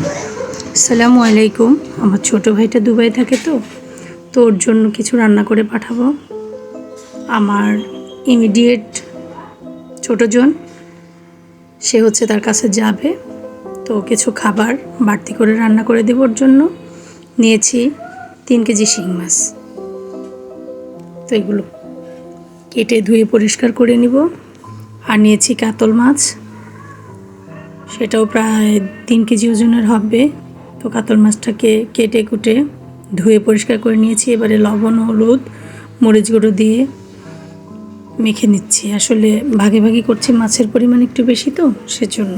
আসসালামু আলাইকুম। আমার ছোট ভাইটা দুবাই থাকে তো তো ওর জন্য কিছু রান্না করে পাঠাবো। আমার ইমিডিয়েট ছোটো জন, সে হচ্ছে তার কাছে যাবে। তো কিছু খাবার বাড়তি করে রান্না করে দেবো ওর জন্য। নিয়েছি তিন কেজি শিং মাছ। তো এগুলো কেটে ধুয়ে পরিষ্কার করে নিব। আর নিয়েছি কাতল মাছ। সেটাও প্রায় তিন কেজি ওজনের হবে। তো কাতল মাছটাকে কেটে কুটে ধুয়ে পরিষ্কার করে নিয়েছি। এবারে লবণ, হলুদ, মরিচ গুঁড়ো দিয়ে মেখে নিচ্ছি। আসলে ভাগে ভাগে করছি, মাছের পরিমাণ একটু বেশি তো, সেজন্য।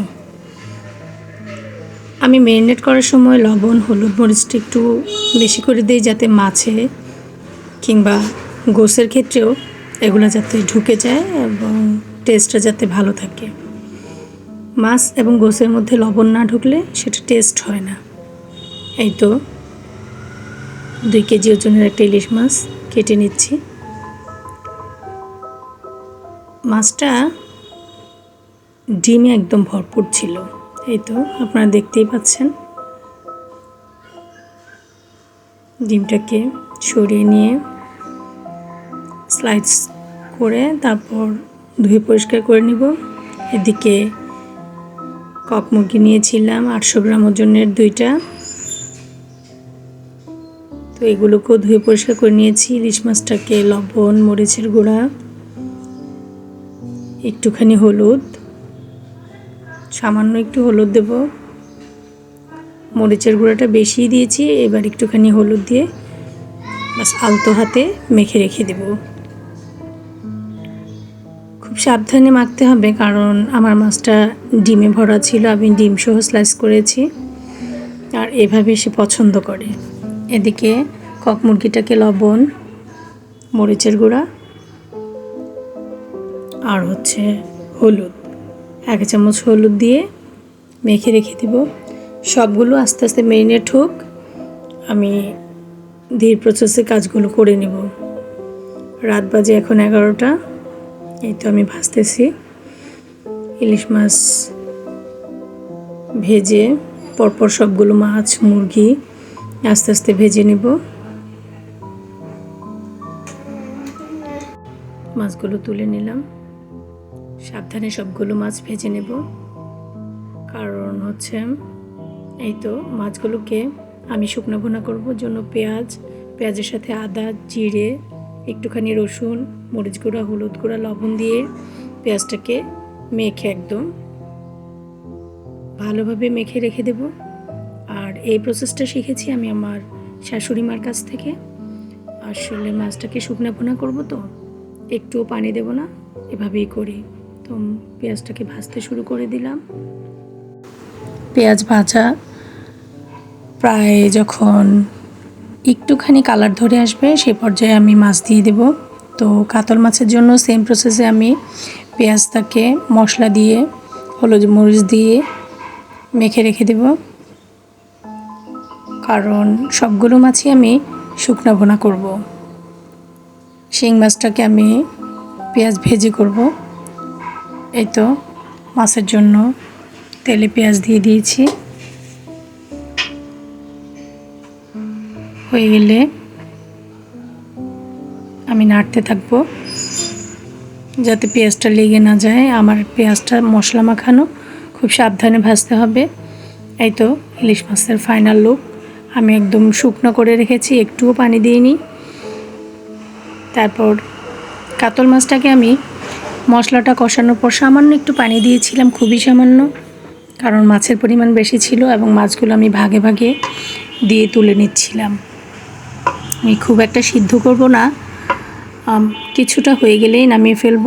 আমি ম্যারিনেট করার সময় লবণ, হলুদ, মরিচটা একটু বেশি করে দিই যাতে মাছে কিংবা গোসের ক্ষেত্রেও এগুলো যাতে ঢুকে যায় এবং টেস্টটা যাতে ভালো থাকে। মাছ এবং গোসের মধ্যে লবণ না ঢুকলে সেটা টেস্ট হয় না। এই তো দুই কেজি ওজনের একটা ইলিশ মাছ কেটে নিচ্ছি। মাছটা ডিমে একদম ভরপুর ছিল। এই তো আপনারা দেখতেই পাচ্ছেন। ডিমটাকে সরিয়ে নিয়ে স্লাইস করে তারপর ধুয়ে পরিষ্কার করে নিব। এদিকে কক মুরগি নিয়েছিলাম, আটশো গ্রাম ওজনের দুইটা। তো এগুলোকেও ধুয়ে পরিষ্কার করে নিয়েছি। ইলিশ মাছটাকে লবণ, মরিচের গুঁড়া, একটুখানি হলুদ, সামান্য একটু হলুদ দেব। মরিচের গুঁড়াটা বেশি দিয়েছি, এবার একটুখানি হলুদ দিয়ে বাস আলতো হাতে মেখে রেখে দেব। খুব সাবধানে মাখতে হবে, কারণ আমার মাছটা ডিমে ভরা ছিল, আমি ডিম সহ স্লাইস করেছি। আর এভাবে সে পছন্দ করে। এদিকে কক মুরগিটাকে লবণ, মরিচের গুঁড়া, আর হচ্ছে হলুদ। এক চামচ হলুদ দিয়ে মেখে রেখে দেব। সবগুলো আস্তে আস্তে মেরিনেট হোক, আমি ধীর প্রসেসে কাজগুলো করে নেব। রাত বাজে এখন এগারোটা। এই তো আমি ভাজতেছি। ইলিশ মাছ ভেজে পরপর সবগুলো মাছ, মুরগি আস্তে আস্তে ভেজে নেব। মাছগুলো তুলে নিলাম। সাবধানে সবগুলো মাছ ভেজে নেব। কারণ হচ্ছে এই তো মাছগুলোকে আমি শুকনো ভুনা করব, জন্য পেঁয়াজ, পেঁয়াজের সাথে আদা, জিরে, একটুখানি রসুন মরিচ গুঁড়া, হলুদ গুঁড়া, লবণ দিয়ে পেঁয়াজটাকে মেখে একদম ভালোভাবে মেখে রেখে দেব। আর এই প্রসেসটা শিখেছি আমি আমার শাশুড়ি মার কাছ থেকে। আসলে মাছটাকে শুকনো ভুনা করব তো, একটুও পানি দেব না, এভাবেই করি। তো পেঁয়াজটাকে ভাজতে শুরু করে দিলাম। পেঁয়াজ ভাজা প্রায় যখন একটুখানি কালার ধরে আসবে, সে পর্যায়ে আমি মাছ দিয়ে দেব। তো কাতল মাছের জন্য সেম প্রসেসে আমি পেঁয়াজটাকে মশলা দিয়ে, হলুদ মরিচ দিয়ে মেখে রেখে দেব। কারণ সবগুলো মাছই আমি শুকনা ভোনা করব। শিং মাছটাকে আমি পেঁয়াজ ভেজে করব। এই তো মাছের জন্য তেলে পেঁয়াজ দিয়ে দিয়েছি। হয়ে গেলে আমি নাড়তে থাকব। যাতে পেঁয়াজটা লেগে না যায়। আমার পেঁয়াজটা মশলা মাখানো। খুব সাবধানে ভাজতে হবে। এই তো ইলিশ মাছের ফাইনাল লুক আমি একদম শুকনো করে রেখেছি। একটুও পানি দিইনি। তারপর কাতল মাছটাকে আমি মশলাটা কষানোর পর সামান্য একটু পানি দিয়েছিলাম। খুবই সামান্য। কারণ মাছের পরিমাণ বেশি ছিল এবং মাছগুলো আমি ভাগে ভাগে দিয়ে তুলে নিচ্ছিলাম। আমি খুব একটা সিদ্ধ করব না। কিছুটা হয়ে গেলেই নামিয়ে ফেলব।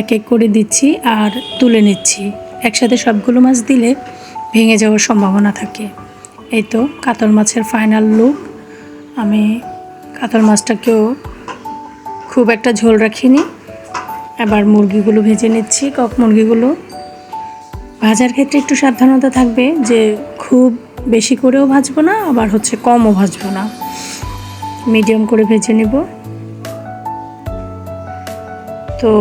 এক এক করে দিচ্ছি আর তুলে নিচ্ছি। একসাথে সবগুলো মাছ দিলে ভেঙে যাওয়ার সম্ভাবনা থাকে। এই তো কাতল মাছের ফাইনাল লুক আমি কাতল মাছটাকেও খুব একটা ঝোল রাখিনি। এবার মুরগিগুলো ভেজে নিচ্ছি, কক মুরগিগুলো। ভাজার ক্ষেত্রে একটু সাবধানতা থাকবে যে খুব বেশি করেও ভাজবো না, আবার হচ্ছে কমও ভাজবো না। মিডিয়াম করে ভেজে নেব। তো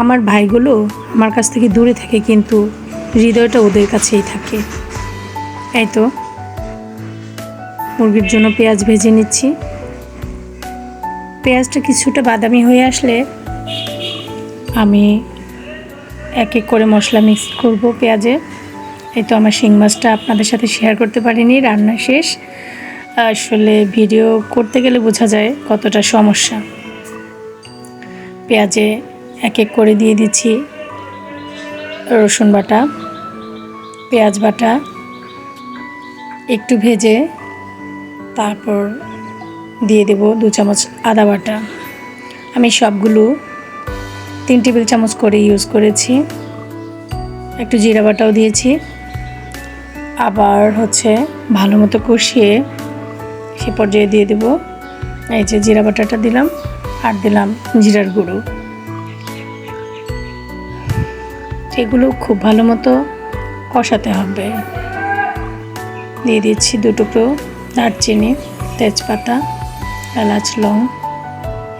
আমার ভাইগুলো আমার কাছ থেকে দূরে থাকে, কিন্তু হৃদয়টা ওদের কাছেই থাকে। এই তো, মুরগির জন্য পেঁয়াজ ভেজে নিচ্ছি। পেঁয়াজটা কিছুটা বাদামি হয়ে আসলে আমি এক এক করে মশলা মিক্স করব পেঁয়াজে। এই তো আমার শিং মাছটা আপনাদের সাথে শেয়ার করতে পারিনি, রান্না শেষ। আসলে ভিডিও করতে গেলে বোঝা যায় কতটা সমস্যা। পেঁয়াজে এক এক করে দিয়ে দিচ্ছি রসুন বাটা, পেঁয়াজ বাটা, একটু ভেজে তারপর দিয়ে দেব দু চামচ আদা বাটা। আমি সবগুলো তিন টেবিল চামচ করে ইউজ করেছি। একটু জিরা বাটাও দিয়েছি। আবার হচ্ছে ভালো মতো কষিয়ে সে পর্যায়ে দিয়ে দেব। এই যে জিরা বাটাটা দিলাম আর দিলাম জিরার গুঁড়ো। এগুলো খুব ভালো মতো কষাতে হবে। দিয়ে দিচ্ছি দু টুকরো দারচিনি, তেজপাতা, এলাচ, লং।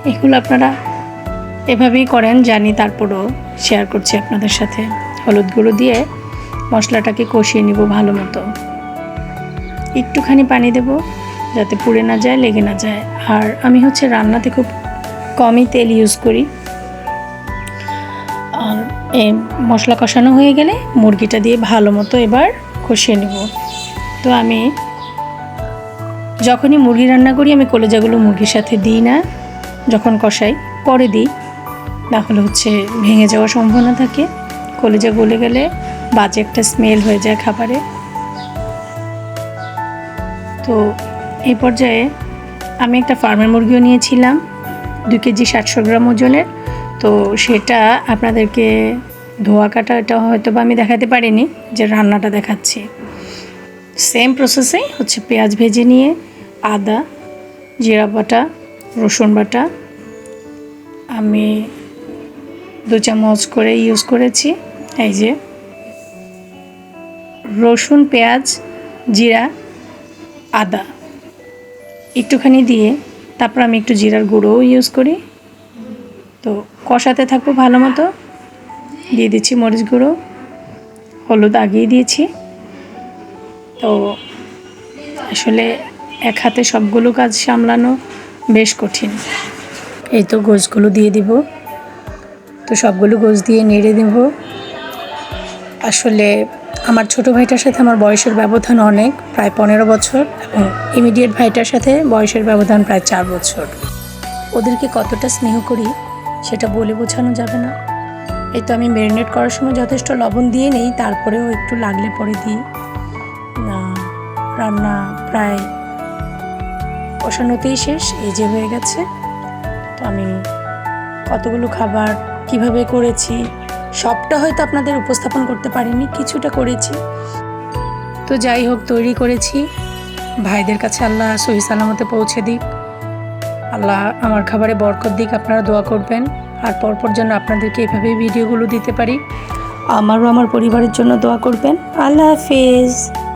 এগুলো আপনারা এভাবেই করেন, জানি তারপরও শেয়ার করছি আপনাদের সাথে। হলুদ গুঁড়ো দিয়ে মশলাটাকে কষিয়ে নিব ভালো মতো। একটুখানি পানি দেব। যাতে পুড়ে না যায়, লেগে না যায়। আর আমি হচ্ছে রান্নাতে খুব কমই তেল ইউজ করি। আর এই মশলা কষানো হয়ে গেলে মুরগিটা দিয়ে ভালো মতো এবার কষিয়ে নেব। তো আমি যখনই মুরগি রান্না করি, আমি কলেজাগুলো মুরগির সাথে দিই না। যখন কষাই, পরে দিই। তাহলে হচ্ছে ভেঙে যাওয়ার সম্ভাবনা থাকে। কলেজা গলে গেলে বাজে একটা স্মেল হয়ে যায় খাবারে। তো এই পর্যায়ে আমি একটা ফার্মের মুরগিও নিয়েছিলাম, দুই কেজি সাতশো গ্রাম ওজনের। তো সেটা আপনাদেরকে ধোয়া কাটা এটা হয়তো বা আমি দেখাতে পারিনি, যে রান্নাটা দেখাচ্ছি। সেম প্রসেসেই হচ্ছে পেঁয়াজ ভেজে নিয়ে আদা, জিরা বাটা, রসুন বাটা। আমি দু চামচ করে ইউজ করেছি, এই যে। রসুন, পেঁয়াজ, জিরা, আদা। একটুখানি দিয়ে, তারপর আমি একটু জিরার গুঁড়োও ইউজ করি। তো কষাতে থাকব ভালো মতো। দিয়ে দিচ্ছি মরিচ গুঁড়ো, হলুদ আগিয়ে দিয়েছি। তো আসলে এক হাতে সবগুলো কাজ সামলানো বেশ কঠিন। এই তো গোছগুলো দিয়ে দিব। তো সবগুলো গোছ দিয়ে নেড়ে দেব। আসলে আমার ছোট ভাইটার সাথে আমার বয়সের ব্যবধান অনেক, প্রায় পনেরো বছর, এবং ইমিডিয়েট ভাইটার সাথে বয়সের ব্যবধান প্রায় চার বছর। ওদেরকে কতটা স্নেহ করি, সেটা বলে বোঝানো যাবে না। এই তো আমি ম্যারিনেট করার সময় যথেষ্ট লবণ দিয়ে নেই, তারপরেও একটু লাগলে পরে দিই। রান্না প্রায় কষানোতেই শেষ, এই যে হয়ে গেছে। তো আমি কতগুলো খাবার কীভাবে করেছি সবটা হয়তো আপনাদের উপস্থাপন করতে পারিনি, কিছুটা করেছি। তো যাই হোক, তৈরি করেছি। ভাইদের কাছে আল্লাহ সহি সালামতে পৌঁছে দিক। আল্লাহ আমার খাবারে বরকত দিক, আপনারা দোয়া করবেন। আর পরপর যেন আপনাদেরকে এভাবেই ভিডিওগুলো দিতে পারি। আমারও আমার পরিবারের জন্য দোয়া করবেন। আল্লাহ হাফেজ।